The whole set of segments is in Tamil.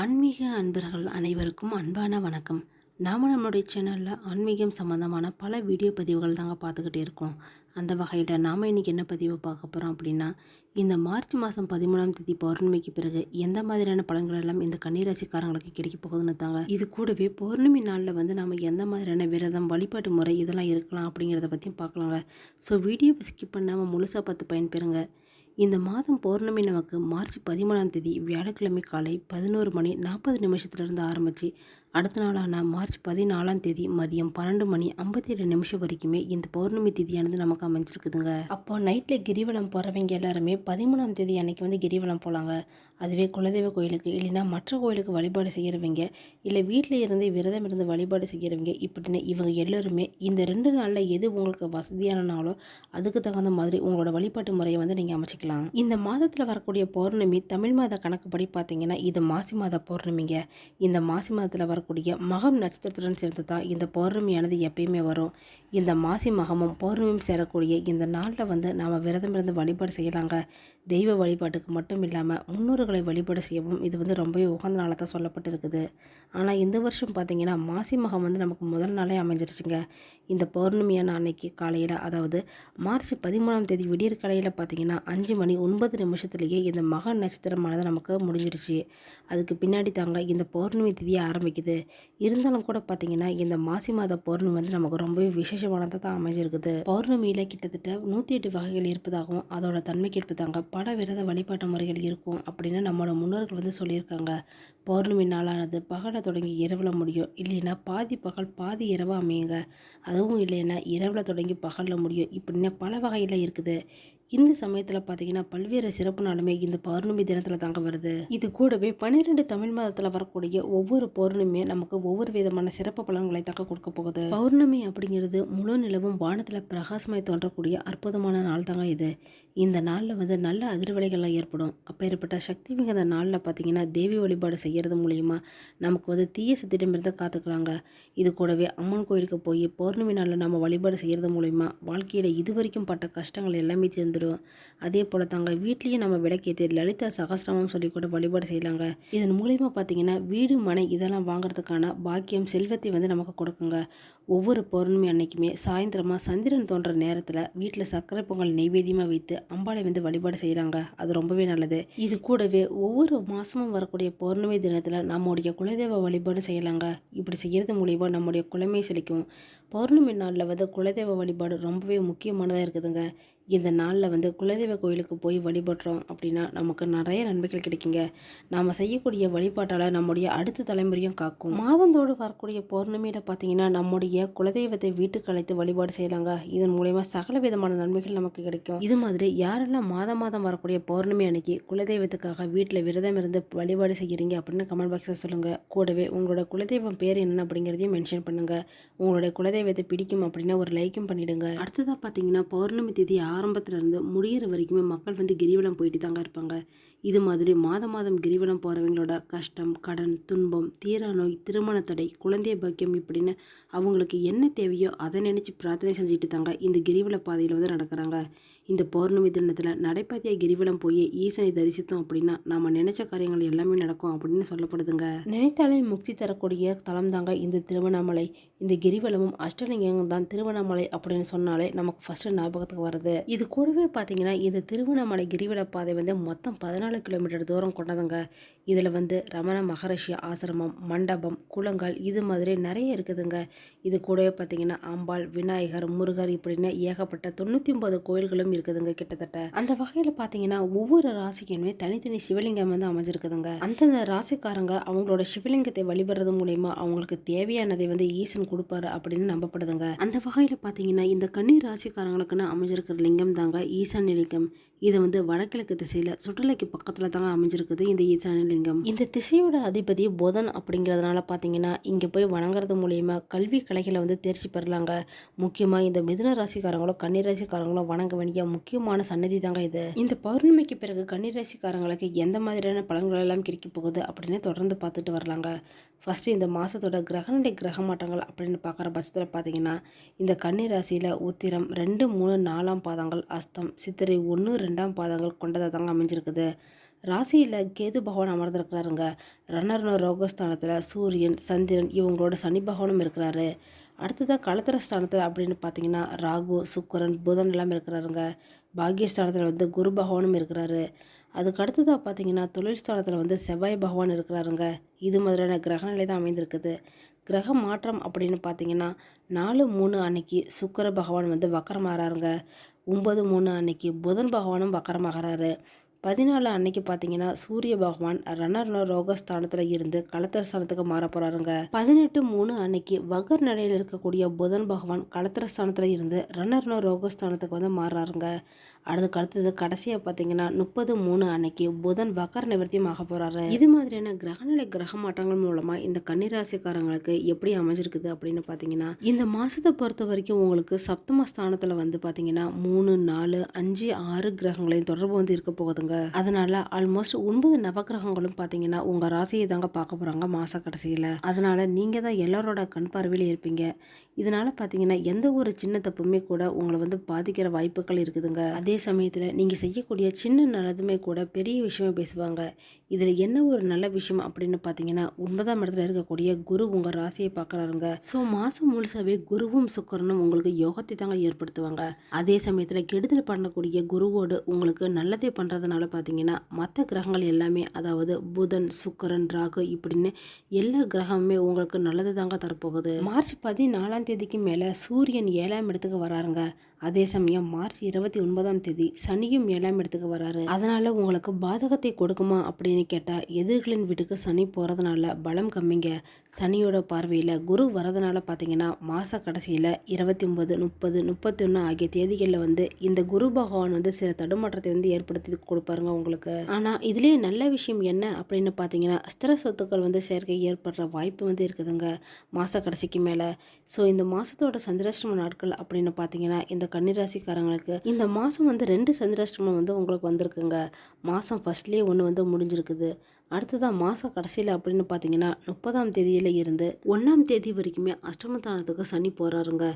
ஆன்மீக அன்பர்கள் அனைவருக்கும் அன்பான வணக்கம். நாம் நம்மளுடைய சேனலில் ஆன்மீகம் சம்மந்தமான பல வீடியோ பதிவுகள் தாங்க பார்த்துக்கிட்டே இருக்கோம். அந்த வகையில் நாம் இன்றைக்கி என்ன பதிவு பார்க்க போகிறோம் அப்படின்னா இந்த மார்ச் மாதம் பதிமூணாம் தேதி பௌர்ணமிக்கு பிறகு எந்த மாதிரியான பலன்கள் எல்லாம் இந்த கன்னிராசிக்காரங்களுக்கு கிடைக்க போகுதுன்னு தாங்க. இது கூடவே பௌர்ணமி நாளில் வந்து நம்ம எந்த மாதிரியான விரதம் வழிபாட்டு முறை இதெல்லாம் இருக்கலாம் அப்படிங்கிறத பற்றியும் பார்க்கலாங்க. ஸோ வீடியோ ஸ்கிப் பண்ணாமல் முழுசாக பார்த்து பயன்பெறுங்க. இந்த மாதம் பௌர்ணமி நமக்கு மார்ச் பதிமூணாம் தேதி வியாழக்கிழமை காலை பதினோரு மணி நாற்பது நிமிஷத்துலேருந்து ஆரம்பித்து அடுத்த நாளான மார்ச் பதினாலாம் தேதி மதியம் பன்னெண்டு மணி ஐம்பத்தி ஏழு நிமிஷம் வரைக்குமே இந்த பௌர்ணமி திதியானது நமக்கு அமைஞ்சிருக்குதுங்க. அப்போ நைட்டில் கிரிவலம் போகிறவங்க எல்லாருமே பதிமூணாம் தேதி அன்னைக்கு வந்து கிரிவலம் போகலாங்க அதுவே குலதெய்வ கோயிலுக்கு இல்லைன்னா மற்ற கோயிலுக்கு வழிபாடு செய்கிறவங்க இல்லை வீட்டில் இருந்து விரதம் இருந்து வழிபாடு செய்கிறவங்க இப்படின்னு இவங்க எல்லோருமே இந்த ரெண்டு நாளில் எது உங்களுக்கு வசதியான நாளோ அதுக்கு தகுந்த மாதிரி உங்களோட வழிபாட்டு முறையை வந்து நீங்கள் அமைச்சிக்கலாம். இந்த மாதத்தில் வரக்கூடிய பௌர்ணமி தமிழ் மாத கணக்குப்படி பார்த்தீங்கன்னா இது மாசி மாத பௌர்ணமிங்க. இந்த மாசி மாதத்தில் வரக்கூடிய மகம் நட்சத்திரத்துடன் சேர்ந்து தான் இந்த பௌர்ணமியானது எப்பயுமே வரும். இந்த மாசி மகமும் பௌர்ணமியும் சேரக்கூடிய இந்த நாளில் வந்து நாம் விரதம் இருந்து வழிபாடு செய்யலாங்க. தெய்வ வழிபாட்டுக்கு மட்டும் இல்லாமல் முன்னோர்களை வழிபாடு செய்யவும் இது வந்து ரொம்பவே உகந்த நாளாக தான் சொல்லப்பட்டிருக்குது. ஆனால் இந்த வருஷம் பார்த்தீங்கன்னா மாசி மகம் வந்து நமக்கு முதல் நாளே அமைஞ்சிருச்சுங்க. இந்த பௌர்ணமியான அன்னைக்கு காலையில் அதாவது மார்ச் பதிமூணாம் தேதி விடியற் காலையில் பார்த்தீங்கன்னா அஞ்சு மணி ஒன்பது நிமிஷத்துலேயே இந்த மக நட்சத்திரமானது நமக்கு முடிஞ்சிருச்சு. அதுக்கு பின்னாடி தாங்க இந்த பௌர்ணமி திதியை ஆரம்பிக்குது. இருந்தாலும் கூட பார்த்தீங்கன்னா இந்த மாசி மாத பௌர்ணமி வந்து நமக்கு ரொம்பவே விசேஷமானதாக தான் அமைஞ்சிருக்குது. பௌர்ணமியில் கிட்டத்தட்ட நூற்றி எட்டு வகைகள் இருப்பதாகவும் அதோட தன்மைக்கு இருப்பதாங்க பல விரத வழிபாட்டு முறைகள் இருக்கும் அப்படின்னு நம்மளோட முன்னோர்கள் வந்து சொல்லியிருக்காங்க. பௌர்ணமி நாளானது பகலை தொடங்கி இரவில் முடியும். இல்லைன்னா பாதி பகல் பாதி இரவாக அமையுங்க. அதுவும் இல்லைன்னா இரவில் தொடங்கி பகலில் முடியும். இப்படின்னா பல வகையில் இருக்குது. இந்த சமயத்தில் பார்த்தீங்கன்னா பல்வேறு சிறப்பு நாளுமே இந்த பௌர்ணமி தினத்தில் தாங்க வருது. இது கூடவே பன்னிரெண்டு தமிழ் மாதத்தில் வரக்கூடிய ஒவ்வொரு பௌர்ணமியும் நமக்கு ஒவ்வொரு விதமான சிறப்பு பலன்களை தாக்க கொடுக்க போகுது. பௌர்ணமி அப்படிங்கிறது முழு நிலவும் வானத்தில் பிரகாசமாய் தோன்றக்கூடிய அற்புதமான நாள் தாங்க இது. இந்த நாளில் வந்து நல்ல அதிர்வலைகள்லாம் ஏற்படும். அப்பேற்பட்ட சக்தி மிகுந்த நாளில் பார்த்தீங்கன்னா தேவி வழிபாடு செய்கிறது மூலியமா நமக்கு வந்து தீய சத்திடமிருந்து காத்துக்கலாங்க. இது கூடவே அம்மன் கோயிலுக்கு போய் பௌர்ணமி நாளில் நம்ம வழிபாடு செய்கிறது மூலிமா வாழ்க்கையில் இதுவரைக்கும் பட்ட கஷ்டங்கள் எல்லாமே சேர்ந்துடும் அதே போல் தாங்க வீட்லேயும் நம்ம விளக்கேற்றி லலிதா சகசிரமம் சொல்லி கூட வழிபாடு செய்யலாங்க. இதன் மூலயமா பார்த்தீங்கன்னா வீடு மனை இதெல்லாம் வாங்குறதுக்கான பாக்கியம் செல்வத்தை வந்து நமக்கு கொடுக்குங்க. ஒவ்வொரு பௌர்ணமி அன்னைக்குமே சாயந்தரமாக சந்திரன் தோன்ற நேரத்தில் வீட்டில் சர்க்கரை பொங்கல் நைவேத்தியமாக வைத்து அம்பாளை வந்து வழிபாடு செய்கிறாங்க அது ரொம்பவே நல்லது. இது கூடவே ஒவ்வொரு மாதமும் வரக்கூடிய பௌர்ணமி தினத்தில் நம்முடைய குலதெய்வ வழிபாடு செய்யலாங்க. இப்படி செய்கிறது மூலிமா நம்முடைய குலமை செழிக்கும். பௌர்ணமி நாளில் வந்து குலதெய்வ வழிபாடு ரொம்பவே முக்கியமானதாக இருக்குதுங்க. இந்த நாளில் வந்து குலதெய்வ கோயிலுக்கு போய் வழிபடுறோம் அப்படின்னா நமக்கு நிறைய நன்மைகள் கிடைக்குங்க. நாம் செய்யக்கூடிய வழிபாட்டால் நம்முடைய அடுத்த தலைமுறையும் காக்கும். மாதந்தோடு வரக்கூடிய பௌர்ணமியில் பார்த்தீங்கன்னா நம்முடைய குலதெய்வத்தை வீட்டுக்கு அழைத்து வழிபாடு செய்யலாங்க. இதன் மூலயமா சகல விதமான நன்மைகள் நமக்கு கிடைக்கும். இது மாதிரி யாரெல்லாம் மாதம் மாதம் வரக்கூடிய பௌர்ணமி அன்னைக்கு குலதெய்வத்துக்காக வீட்டில் விரதம் இருந்து வழிபாடு செய்கிறீங்க அப்படின்னு கமெண்ட் பாக்ஸில் சொல்லுங்கள் கூடவே உங்களோட குலதெய்வம் பேர் என்ன அப்படிங்கிறதையும் மென்ஷன் பண்ணுங்கள் உங்களோட விதை பிடிக்கும் அப்படின்னா ஒரு லைக்கும் பண்ணிடுங்க. அடுத்ததாக பார்த்தீங்கன்னா பௌர்ணமி திதி ஆரம்பத்துலேருந்து முடியிற வரைக்குமே மக்கள் வந்து கிரிவலம் போயிட்டு தாங்க இருப்பாங்க. இது மாதிரி மாதம் மாதம் கிரிவலம் போகிறவங்களோட கஷ்டம் கடன் துன்பம் தீரா நோய் திருமண தடை குழந்தை பாக்கியம் இப்படின்னு அவங்களுக்கு என்ன தேவையோ அதை நினச்சி பிரார்த்தனை செஞ்சுட்டு தாங்க இந்த கிரிவல பாதையில் வந்து நடக்கிறாங்க. இந்த பௌர்ணமி தினத்தில் நடைபாதையை கிரிவலம் போய் ஈசனை தரிசித்தோம் அப்படின்னா நம்ம நினச்ச காரியங்கள் எல்லாமே நடக்கும் அப்படின்னு சொல்லப்படுதுங்க. நினைத்தாலே முக்தி தரக்கூடிய தலம் தாங்க இந்த திருவண்ணாமலை. இந்த கிரிவலமும் அஷ்டலிங்கம் தான் திருவண்ணாமலை அப்படின்னு சொன்னாலே நமக்கு ஃபஸ்ட்டு ஞாபகத்துக்கு வருது இது கூடவே பார்த்தீங்கன்னா இந்த திருவண்ணாமலை கிரிவல பாதை வந்து மொத்தம் பதினாலு கிலோமீட்டர் தூரம் கொண்டதுங்க. இதில் வந்து ரமண மகரிஷி ஆசிரமம் மண்டபம் குளங்கள் இது மாதிரி நிறைய இருக்குதுங்க. இது கூடவே பார்த்தீங்கன்னா அம்பாள் விநாயகர் முருகர் இப்படின்னு ஏகப்பட்ட தொண்ணூற்றி ஒன்பது கோயில்களும் இருக்குதுங்க கிட்டத்தட்ட. அந்த வகையில் பார்த்தீங்கன்னா ஒவ்வொரு ராசிக்குமே தனித்தனி சிவலிங்கம் வந்து அமைஞ்சிருக்குதுங்க. அந்தந்த ராசிக்காரங்க அவங்களோட சிவலிங்கத்தை வழிபடுறது மூலயமா அவங்களுக்கு தேவையானதை வந்து ஈசன் கொடுப்பாரு அப்படின்னு நம்பப்படுதுங்க. அந்த வகையில் பார்த்தீங்கன்னா இந்த கன்னி ராசிக்காரங்களுக்குன்னு அமைஞ்சிருக்கிற லிங்கம் தாங்க ஈசான் லிங்கம். இது வந்து வடகிழக்கு திசையில் சுற்றுலைக்கு பக்கத்தில் தாங்க அமைஞ்சிருக்குது இந்த ஈசானலிங்கம். இந்த திசையோட அதிபதி புதன் அப்படிங்கிறதுனால பார்த்தீங்கன்னா இங்கே போய் வணங்குறது மூலயமா கல்வி கலைகளை வந்து தேர்ச்சி பெறலாங்க. முக்கியமாக இந்த மிதுன ராசிக்காரங்களும் கன்னி ராசிக்காரங்களும் வணங்க வேண்டிய முக்கியமான சன்னதி தாங்க இது. இந்த பௌர்ணமிக்கு பிறகு கன்னி ராசிக்காரங்களுக்கு எந்த மாதிரியான பலன்கள் எல்லாம் கிடைக்க போகுது அப்படின்னு தொடர்ந்து பார்த்துட்டு வரலாங்க. ஃபஸ்ட்டு இந்த மாதத்தோட கிரகனுடைய கிரக மாற்றங்கள் அப்படின்னு பார்க்குற பட்சத்தில் பார்த்தீங்கன்னா இந்த கன்னி ராசியில் உத்திரம் ரெண்டு மூணு நாலாம் பாதங்கள் அஸ்தம் சித்திரை ஒன்று ரெண்டாம் பாதங்கள் கொண்டதாக தாங்க அமைஞ்சிருக்குது. ராசியில் கேது பகவான் அமர்ந்திருக்கிறாருங்க. ரன்னர்னோ ரோகஸ்தானத்தில் சூரியன் சந்திரன் இவங்களோட சனி பகவானும் இருக்கிறாரு. அடுத்ததாக களத்திர ஸ்தானத்தில் அப்படின்னு பார்த்தீங்கன்னா ராகு சுக்கரன் புதன் எல்லாம் இருக்கிறாருங்க. பாக்யஸ்தானத்தில் வந்து குரு பகவானும் இருக்கிறாரு. அதுக்கு அடுத்ததாக பார்த்தீங்கன்னா தொழில் ஸ்தானத்தில் வந்து செவ்வாய் பகவான் இருக்கிறாருங்க. இது மாதிரியான கிரகநிலை தான் அமைந்திருக்குது. கிரக மாற்றம் அப்படின்னு பார்த்தீங்கன்னா நாலு மூணு அன்னைக்கு சுக்கர பகவான் வந்து வக்கரமாகறாருங்க. ஒம்பது மூணு அன்னைக்கு புதன் பகவானும் வக்கரமாகறாரு. பதினாலு அன்னைக்கு பார்த்தீங்கன்னா சூரிய பகவான் ரணர்ண ரோகஸ்தானத்தில் இருந்து களத்திர ஸ்தானத்துக்கு மாற போகிறாருங்க பதினெட்டு மூணு அன்னைக்கு வகர் நிலையில் இருக்கக்கூடிய புதன் பகவான் களத்திர ஸ்தானத்தில் இருந்து ரணர்ண ரோகஸ்தானத்துக்கு வந்து மாறுறாருங்க. அதுக்கு அடுத்தது கடைசியாக பார்த்தீங்கன்னா முப்பது மூணு அன்னைக்கு புதன் வக்கர நிவர்த்தியும் ஆக போகிறாரு இது மாதிரியான கிரகநிலை கிரக மாற்றங்கள் மூலமாக இந்த கன்னிராசிக்காரங்களுக்கு எப்படி அமைஞ்சிருக்குது அப்படின்னு பார்த்தீங்கன்னா இந்த மாதத்தை பொறுத்த வரைக்கும் உங்களுக்கு சப்தம ஸ்தானத்தில் வந்து பார்த்தீங்கன்னா மூணு நாலு அஞ்சு ஆறு கிரகங்களையும் தொடர்பு வந்து இருக்க போகுதுங்க. அதனால ஆல்மோஸ்ட் ஒன்பது நவகிரகங்களும் பார்த்தீங்கன்னா உங்கள் ராசியை தாங்க பார்க்க போகிறாங்க மாத கடைசியில். அதனால நீங்கள் தான் எல்லாரோட கண் பார்வையில் இருப்பீங்க. இதனால பார்த்தீங்கன்னா எந்த ஒரு சின்ன தப்புமே கூட உங்களை வந்து பாதிக்கிற வாய்ப்புகள் இருக்குதுங்க. அதே சமயத்தில் நீங்கள் செய்யக்கூடிய சின்ன நல்லதுமே கூட பெரிய விஷயமா பேசுவாங்க. இதில் என்ன ஒரு நல்ல விஷயம் அப்படின்னு பார்த்தீங்கன்னா ஒன்பதாம் இடத்துல இருக்கக்கூடிய குரு உங்கள் ராசியை பார்க்குறாருங்க. ஸோ மாதம் முழுசாவே குருவும் சுக்கரனும் உங்களுக்கு யோகத்தை தாங்க ஏற்படுத்துவாங்க. அதே சமயத்தில் கெடுதல் பண்ணக்கூடிய குருவோடு உங்களுக்கு நல்லதே பண்ணுறதுனால பார்த்தீங்கன்னா மற்ற கிரகங்கள் எல்லாமே அதாவது புதன் சுக்கரன் ராகு இப்படின்னு எல்லா கிரகமுமே உங்களுக்கு நல்லது தாங்க தரப்போகுது. மார்ச் பதினாலாம் தேதிக்கு மேலே சூரியன் ஏழாம் இடத்துக்கு வராருங்க. அதே சமயம் மார்ச் இருபத்தி ஒன்பதாம் தேதி சனியும் ஏழாம் இடத்துக்கு வராரு. அதனால உங்களுக்கு பாதகத்தை கொடுக்குமா அப்படின்னு கேட்டால் எதிர்களின் வீட்டுக்கு சனி போகிறதுனால பலம் கம்மிங்க. சனியோட பார்வையில் குரு வரதுனால பார்த்தீங்கன்னா மாத கடைசியில் இருபத்தி ஒன்பது முப்பது முப்பத்தி ஒன்று ஆகிய தேதிகளில் வந்து இந்த குரு பகவான் வந்து சில தடுமாற்றத்தை வந்து ஏற்படுத்தி பாருங்க உங்களுக்கு. ஆனால் இதுலேயே நல்ல விஷயம் என்ன அப்படின்னு பார்த்தீங்கன்னா ஸ்திர சொத்துக்கள் வந்து சேர்க்கை ஏற்படுற வாய்ப்பு வந்து இருக்குதுங்க. மாத கடைசிக்கு மேலே. ஸோ இந்த மாதத்தோட சந்திராஷ்டிரம நாட்கள் அப்படின்னு பார்த்தீங்கன்னா இந்த கன்னிராசிக்காரங்களுக்கு இந்த மாதம் வந்து ரெண்டு சந்திராஷ்டிரமம் வந்து உங்களுக்கு வந்திருக்குங்க. மாதம் ஃபர்ஸ்ட்லேயே ஒன்று வந்து முடிஞ்சிருக்குது. அடுத்ததாக மாதம் கடைசியில் அப்படின்னு பார்த்தீங்கன்னா முப்பதாம் தேதியில் இருந்து ஒன்றாம் தேதி வரைக்குமே அஷ்டமத்தானத்துக்கு சனி போகிறாருங்க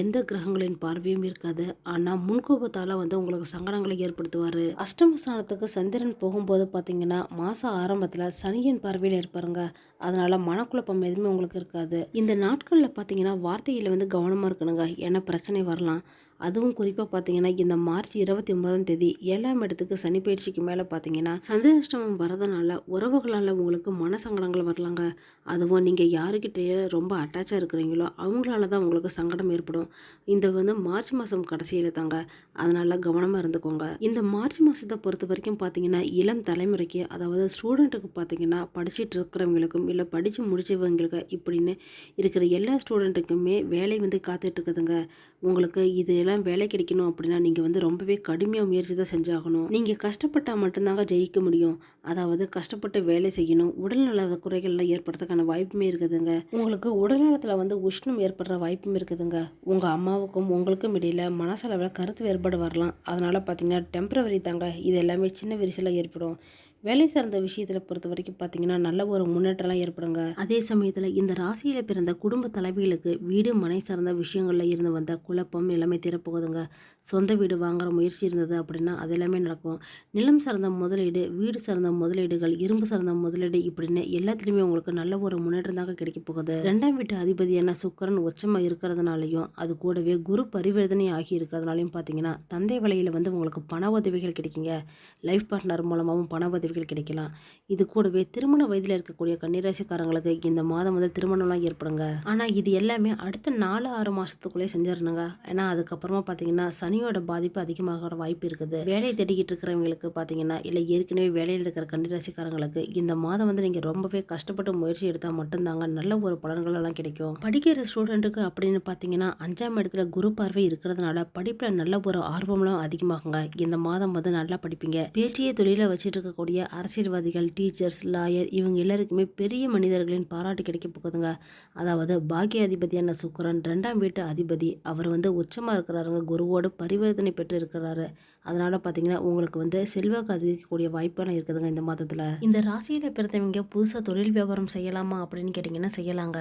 எந்த கிரகங்களின் பார்வையும் இருக்காது. ஆனால் முன்கோபத்தால் வந்து உங்களுக்கு சங்கடங்களை ஏற்படுத்துவார். அஷ்டமஸ்தானத்துக்கு சந்திரன் போகும்போது பார்த்தீங்கன்னா மாதம் ஆரம்பத்தில் சனியின் பார்வையில் இருப்பாருங்க. அதனால் மனக்குழப்பம் எதுவுமே உங்களுக்கு இருக்காது. இந்த நாட்களில் பார்த்தீங்கன்னா வார்த்தையில் வந்து கவனமாக இருக்கணுங்க. ஏன்னா பிரச்சனை வரலாம். அதுவும் குறிப்பாக பார்த்தீங்கன்னா இந்த மார்ச் இருபத்தி ஒன்பதாம் தேதி ஏழாம் இடத்துக்கு சனி பயிற்சிக்கு மேலே பார்த்தீங்கன்னா சந்திராஷ்டமம் வரதுனால உறவுகளால் உங்களுக்கு மன சங்கடங்கள் வரலாங்க. அதுவும் நீங்கள் யாருக்கிட்டே ரொம்ப அட்டாச்சாக இருக்கிறீங்களோ அவங்களால தான் உங்களுக்கு சங்கடம் ஏற்படும். இந்த வந்து மார்ச் மாதம் கடைசியில் தாங்க. அதனால் கவனமாக இருந்துக்கோங்க. இந்த மார்ச் மாதத்தை பொறுத்த வரைக்கும் பார்த்தீங்கன்னா இளம் தலைமுறைக்கு அதாவது ஸ்டூடெண்ட்டுக்கு பார்த்தீங்கன்னா படிச்சுட்டு இருக்கிறவங்களுக்கும் இல்லை படித்து முடிச்சவங்களுக்கு இப்படின்னு இருக்கிற எல்லா ஸ்டூடெண்ட்டுக்குமே வேலை வந்து காத்துட்ருக்குதுங்க உங்களுக்கு இதெல்லாம் வேலை கிடைக்கணும் அப்படின்னா நீங்கள் வந்து ரொம்பவே கடுமையாக முயற்சி தான் செஞ்சாகணும். நீங்கள் கஷ்டப்பட்டால் மட்டும்தாங்க ஜெயிக்க முடியும். அதாவது கஷ்டப்பட்டு வேலை செய்யணும். உடல்நல குறைகள்லாம் ஏற்படுறதுக்கான வாய்ப்புமே இருக்குதுங்க. உங்களுக்கு உடல்நலத்தில் வந்து உஷ்ணம் ஏற்படுற வாய்ப்பும் இருக்குதுங்க. உங்கள் அம்மாவுக்கும் உங்களுக்கும் இடையில் மனசளவில் கருத்து வேறுபாடு வரலாம். அதனால் பார்த்தீங்கன்னா டெம்பரவரி தாங்க. இது எல்லாமே சின்ன விரிசலாக ஏற்படும். வேலை சார்ந்த விஷயத்தில் பொறுத்த வரைக்கும் பார்த்தீங்கன்னா நல்ல ஒரு முன்னேற்றம்லாம் ஏற்படுங்க. அதே சமயத்தில் இந்த ராசியில் பிறந்த குடும்ப தலைவிகளுக்கு வீடு மனை சார்ந்த விஷயங்களில் இருந்து வந்த குழப்பம் எல்லாமே தீரப்போகுதுங்க. சொந்த வீடு வாங்குற முயற்சி இருந்தது அப்படின்னா அது எல்லாமே நடக்கும். நிலம் சார்ந்த முதலீடு வீடு சார்ந்த முதலீடுகள் இரும்பு சார்ந்த முதலீடு இப்படின்னு எல்லாத்துலேயுமே உங்களுக்கு நல்ல ஒரு முன்னேற்றம் தாங்க கிடைக்க போகுது. ரெண்டாம் வீட்டு அதிபதியான சுக்கரன் உச்சமாக இருக்கிறதுனாலையும் அது கூடவே குரு பரிவர்த்தனை ஆகி இருக்கிறதுனாலையும் பார்த்தீங்கன்னா தந்தை வலையில் வந்து உங்களுக்கு பண உதவிகள் கிடைக்குங்க. லைஃப் பார்ட்னர் மூலமாகவும் பண உதவி உதவிகள் கிடைக்கலாம். இது கூடவே திருமண வயதில் இருக்கக்கூடிய கன்னிராசிக்காரங்களுக்கு இந்த மாதம் வந்து திருமணம்லாம் ஏற்படுங்க. ஆனால் இது எல்லாமே அடுத்த நாலு ஆறு மாதத்துக்குள்ளே செஞ்சிடணுங்க. ஏன்னா அதுக்கப்புறமா பார்த்தீங்கன்னா சனியோட பாதிப்பு அதிகமாக வாய்ப்பு இருக்குது. வேலையை தேடிக்கிட்டு இருக்கிறவங்களுக்கு பார்த்தீங்கன்னா இல்லை ஏற்கனவே வேலையில் இருக்கிற கன்னிராசிக்காரங்களுக்கு இந்த மாதம் வந்து நீங்கள் ரொம்பவே கஷ்டப்பட்டு முயற்சி எடுத்தால் மட்டும்தாங்க நல்ல ஒரு பலன்கள் எல்லாம் கிடைக்கும். படிக்கிற ஸ்டூடெண்ட்டுக்கு அப்படின்னு பார்த்தீங்கன்னா அஞ்சாம் இடத்துல குரு பார்வை இருக்கிறதுனால படிப்பில் நல்ல ஒரு ஆர்வம்லாம் அதிகமாகுங்க. இந்த மாதம் வந்து நல்லா படிப்பீங்க. பேச்சிய தொழிலை வச்சுட்டு இருக்கக்கூடிய அரசியல்வாதிகள் டீச்சர்ஸ் லாயர் இவங்க எல்லாருக்குமே பெரிய மனிதர்களின் பாராட்டு கிடைக்க போகுதுங்க. அதாவது பாக்கிய அதிபதியான சுக்கரன் ரெண்டாம் வீட்டு அதிபதி. அவர் வந்து உச்சமாக இருக்கிறாருங்க. குருவோடு பரிவர்த்தனை பெற்று இருக்கிறாரு அதனால் பார்த்தீங்கன்னா உங்களுக்கு வந்து செல்வாக்கு அதிகரிக்கக்கூடிய வாய்ப்பெல்லாம் இருக்குதுங்க இந்த மாதத்தில். இந்த ராசியில் பிறந்தவங்க புதுசாக தொழில் வியாபாரம் செய்யலாமா அப்படின்னு கேட்டிங்கன்னா செய்யலாங்க.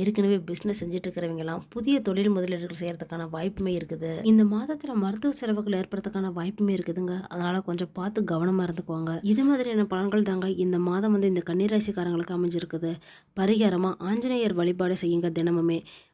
ஏற்கனவே பிஸ்னஸ் செஞ்சுட்டு இருக்கிறவங்கலாம் புதிய தொழில் முதலீடுகள் செய்கிறதுக்கான வாய்ப்புமே இருக்குது. இந்த மாதத்தில் மருத்துவ செலவுகள் ஏற்படுறதுக்கான வாய்ப்புமே இருக்குதுங்க. அதனால் கொஞ்சம் பார்த்து கவனமாக இருந்துக்குவாங்க இது மாதிரி மாதிரியான பலன்கள் தாங்க இந்த மாதம் வந்து இந்த கன்னிராசிக்காரங்களுக்கு அமைஞ்சிருக்குது. பரிகாரமாக ஆஞ்சநேயர் வழிபாடு செய்யுங்க தினமுமே.